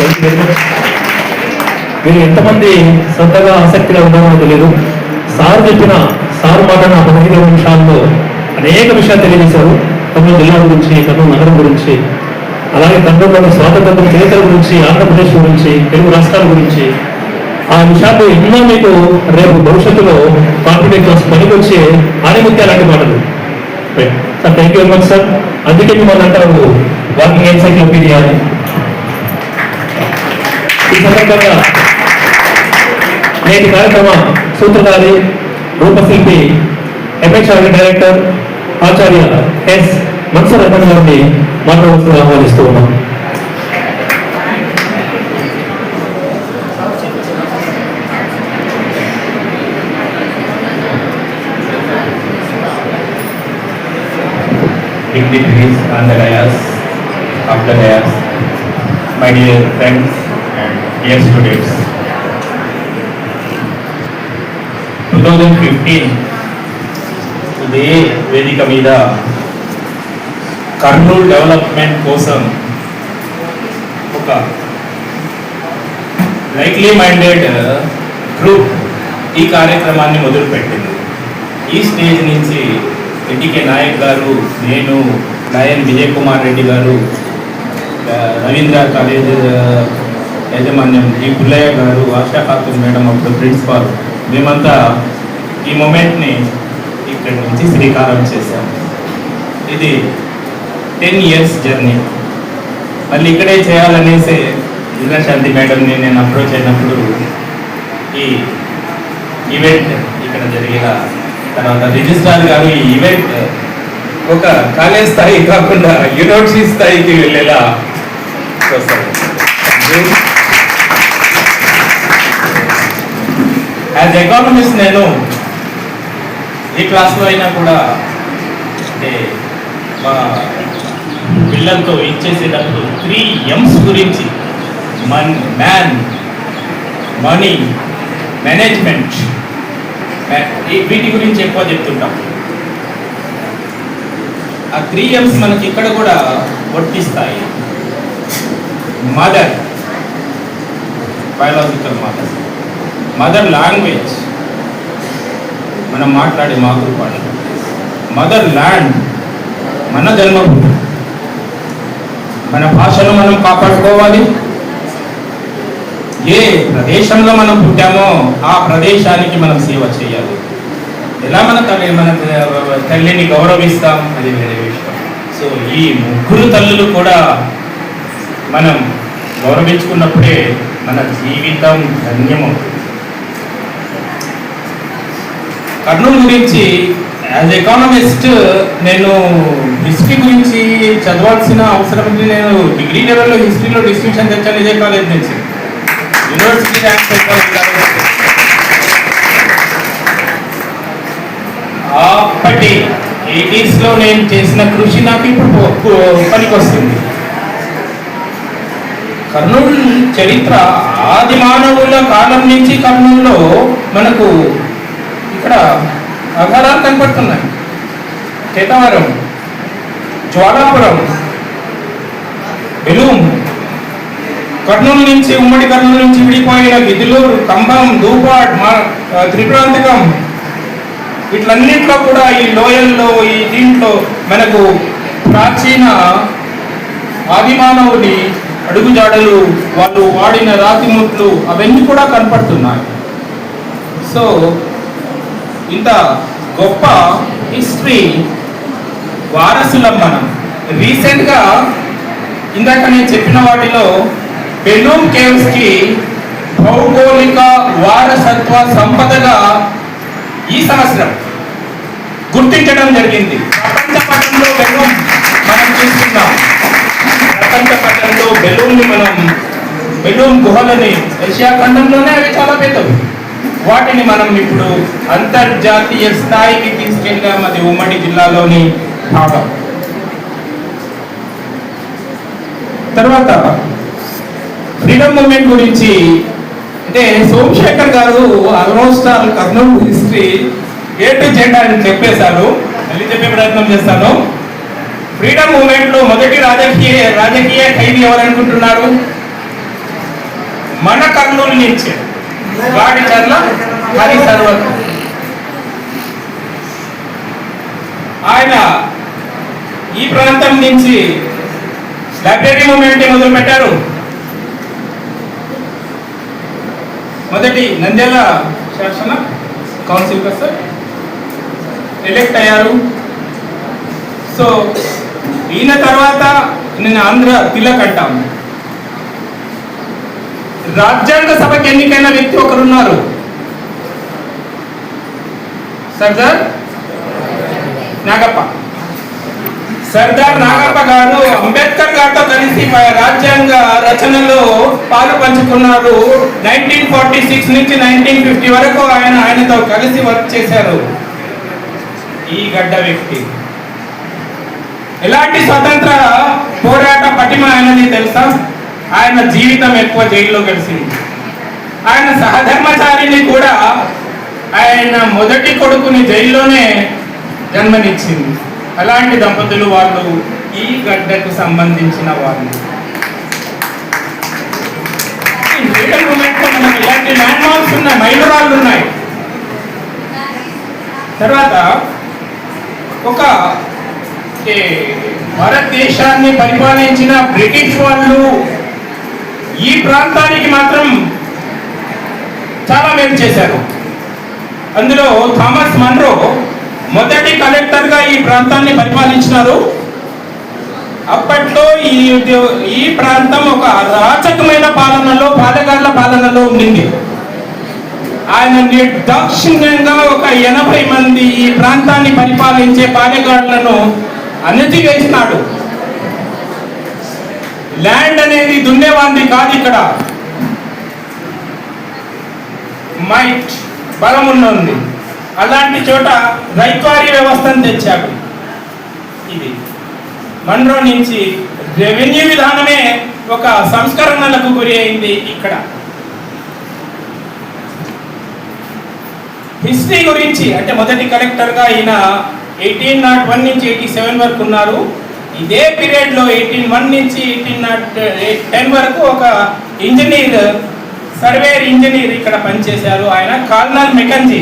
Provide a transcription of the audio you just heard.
Thank you very much మీరు ఎంతమంది శ్రద్ధగా ఆసక్తిగా ఉన్నారో తెలియదు. సార్ చెప్పిన సార్ మాట నా పదిహేను నిమిషాల్లో అనేక విషయాలు తెలియజేశారు. కర్నూలు జిల్లా గురించి కర్నూలు నగరం గురించి అలాగే కర్నూలులో స్వాతంత్ర చరిత్ర గురించి ఆంధ్రప్రదేశ్ గురించి తెలుగు రాష్ట్రాల గురించి. ఆ విషయాలు ఎన్నో మీకు రేపు భవిష్యత్తులో కాంపిటేట్ క్లాస్ పనికి వచ్చే ఆనిముత్య లాంటి మాటలు. Sir thank you very much sir అందుకే మిమ్మల్ని అంటారు వాకింగ్ ఎన్సైక్లోపీడియా అని ఈ సందర్భంగా నేటి కార్యక్రమ సూత్రధారి రూపశిల్పి MHR director Acharya S Mansoor Ahmed గారిని మాట్లాడుతూ ఆహ్వానిస్తూ ఉన్నాం. Dignitaries and the dais, of the dais, my dear friends. Dear students. 2015 ఇదే వేదిక మీద కర్నూలు డెవలప్మెంట్ కోసం ఒక లైక్లీ మైండెడ్ గ్రూప్ ఈ కార్యక్రమాన్ని మొదలుపెట్టింది ఈ స్టేజ్ నుంచి ఎన్టీకే నాయక్ గారు నేను లయన్ విజయ్ కుమార్ రెడ్డి గారు రవీంద్ర కాలేజ్ యాజమాన్యం ఈ పుల్లయ్య గారు ఆశా ఖాతూన్ మేడం అప్పుడు ప్రిన్సిపాల్ మేమంతా ఈ మూమెంట్ని ఇక్కడి నుంచి శ్రీకారం చేశాం. ఇది టెన్ ఇయర్స్ జర్నీ. మళ్ళీ ఇక్కడే చేయాలనేసి శాంతి మేడంని నేను అప్రోచ్ అయినప్పుడు ఈ ఈవెంట్ ఇక్కడ జరిగిన తర్వాత రిజిస్ట్రార్ గారు ఈ ఈవెంట్ ఒక కాలేజ్ స్థాయి కాకుండా యూనివర్సిటీ స్థాయికి వెళ్ళేలా చూస్తారు యాజ్ ఎకానమిస్ట్ నేను ఏ క్లాస్లో అయినా కూడా అంటే మా పిల్లలతో ఇచ్చేసేటప్పుడు త్రీ ఎమ్స్ గురించి మన్ మ్యాన్ మనీ మేనేజ్మెంట్ వీటి గురించి ఎక్కువ చెప్తుంటాం. ఆ త్రీ ఎమ్స్ మనకి ఇక్కడ కూడా వర్తిస్తాయి. Mother biological mother mother language మనం మాట్లాడే మాతృభాష. మదర్ ల్యాండ్ మన జన్మభూమి. మన భాషను మనం కాపాడుకోవాలి. ఏ ప్రదేశంలో మనం పుట్టామో ఆ ప్రదేశానికి మనం సేవ చేయాలి. ఎలా మన తల్లి మన తల్లిని గౌరవిస్తాం అది వేరే విషయం. సో ఈ ముగ్గురు తల్లులు కూడా మనం గౌరవించుకున్నప్పుడే మన జీవితం ధన్యమవుతుంది. కర్నూలు గురించి యాజ్ ఎకానమిస్ట్ నేను హిస్టరీ గురించి చదవాల్సిన అవసరం ఉంది. నేను డిగ్రీ లెవెల్లో హిస్టరీలో డిస్టింక్షన్ తెచ్చాను ఇదే కాలేజ్ నుంచి. యూనివర్సిటీ ర్యాంక్ అప్పటి ఎయిటీస్లో నేను చేసిన కృషి నాకు ఇప్పుడు పనికి వస్తుంది. కర్నూలు చరిత్ర ఆది మానవుల కాలం నుంచి కర్నూలులో మనకు కనపడుతున్నాయి. కేతవరం జ్వాలాపురం బెలూం కర్నూలు నుంచి ఉమ్మడి కర్నూలు నుంచి విడిపోయిన గిదిలూరు కంబం దూపాట్ త్రిప్రాంతకం. వీటిలన్నింటిలో కూడా ఈ లోయల్లో ఈ దీంట్లో మనకు ప్రాచీన ఆదిమానవుని అడుగుజాడలు వాళ్ళు వాడిన రాతిముట్లు అవన్నీ కూడా కనపడుతున్నాయి. సో ఇంత గొప్ప హిస్టరీ వారసులం మనం రీసెంట్గా ఇందాక నేను చెప్పిన వాటిలో బెలూమ్ కేవ్స్కి భౌగోళిక వారసత్వ సంపదగా ఈ సంవత్సరం గుర్తించడం జరిగింది. ప్రపంచ పటంలో బెలూమ్ మనం చూస్తున్నాం. ప్రపంచ పట్టణంలో బెలూమ్ని మనం బెలూమ్ గుహలని ఏషియా ఖండంలోనే అవి చాలా పెద్దవి. వాటిని మనం ఇప్పుడు అంతర్జాతీయ స్థాయికి తీసుకెళ్ళాం అది ఉమ్మడి జిల్లాలోని భాగం. తర్వాత ఫ్రీడమ్ మూమెంట్ గురించి అంటే Somashekhar garu almost all Kurnool history A to Z అని చెప్పేశారు. మళ్ళీ చెప్పే ప్రయత్నం చేస్తాను. ఫ్రీడమ్ మూమెంట్లో మొదటి రాజకీయ రాజకీయ ఖైదీ ఎవరనుకుంటున్నారు? మన కర్నూలు నుంచి. వాడిచర్ల హరి సర్వర్. ఆయన ఈ ప్రాంతం నుంచి లైబ్రరీ మూమెంట్ మొదలు పెట్టారు మొదటి నంద్యాల శాసన కౌన్సిల్ సార్ ఎలెక్ట్ అయ్యారు. సో ఈయన తర్వాత నేను ఆంధ్ర తిలక్ అంటాము. రాజ్యాంగ సభకి ఎన్నికైన వ్యక్తి ఒకరున్నారు. సర్దార్ నాగప్ప. సర్దార్ నాగప్ప గారు అంబేద్కర్ గారితో కలిసి రాజ్యాంగ రచనలో పాలు పంచుకున్నారు. నైన్టీన్ ఫార్టీ సిక్స్ నుంచి నైన్టీన్ ఫిఫ్టీ వరకు ఆయన ఆయనతో కలిసి వర్క్ చేశారు. ఈ గడ్డ వ్యక్తి. ఎలాంటి స్వతంత్ర పోరాట పటిమ ఆయనది తెలుసా? ఆయన జీవితం ఎక్కువ జైల్లో గడిచింది. ఆయన సహధర్మచారిని కూడా ఆయన మొదటి కొడుకుని జైల్లోనే జన్మనిచ్చింది. అలాంటి దంపతులు వాళ్ళు ఈ గడ్డకు సంబంధించిన వాళ్ళు. ఈ ఇలాంటి ల్యాండ్ మార్క్స్ ఉన్నాయి మైలురాళ్ళు ఉన్నాయి. తర్వాత ఒక ఏ, భారతదేశాన్ని పరిపాలించిన బ్రిటిష్ వాళ్ళు ఈ ప్రాంతానికి మాత్రం చాలా మేలు చేశారు. అందులో థామస్ మన్రో మొదటి కలెక్టర్గా ఈ ప్రాంతాన్ని పరిపాలించినారు. అప్పట్లో ఈ ఉద్యో- ఈ ప్రాంతం ఒక రాచకమైన పాలనలో పాలగాళ్ళ పాలనలో ఉండింది. ఆయన నిర్దాక్షిణ్యంగా ఒక ఎనభై మంది ఈ ప్రాంతాన్ని పరిపాలించే పాలెగాళ్ళను అణచివేసినాడు. ల్యాండ్ అనేది దున్నేవాంది కాదు ఇక్కడ. మైట్ బలం ఉన్నది అలాంటి చోట రైతువారీ వ్యవస్థను తెచ్చాడు ఇది మన్రో నుంచి రెవెన్యూ విధానమే ఒక సంస్కరణలకు గురి అయింది ఇక్కడ. హిస్టరీ గురించి అంటే మొదటి కలెక్టర్గా ఈయన ఎయిటీన్ నాట్ వన్ నుంచి ఎయిటీ సెవెన్ వరకు ఉన్నారు. ఇదే పీరియడ్లో ఎయిటీన్ వన్ నుంచి ఎయిటీన్ టెన్ వరకు ఒక ఇంజనీర్ సర్వేర్ ఇంజనీర్ ఇక్కడ పనిచేశారు. ఆయన కాల్నల్ మెకంజీ.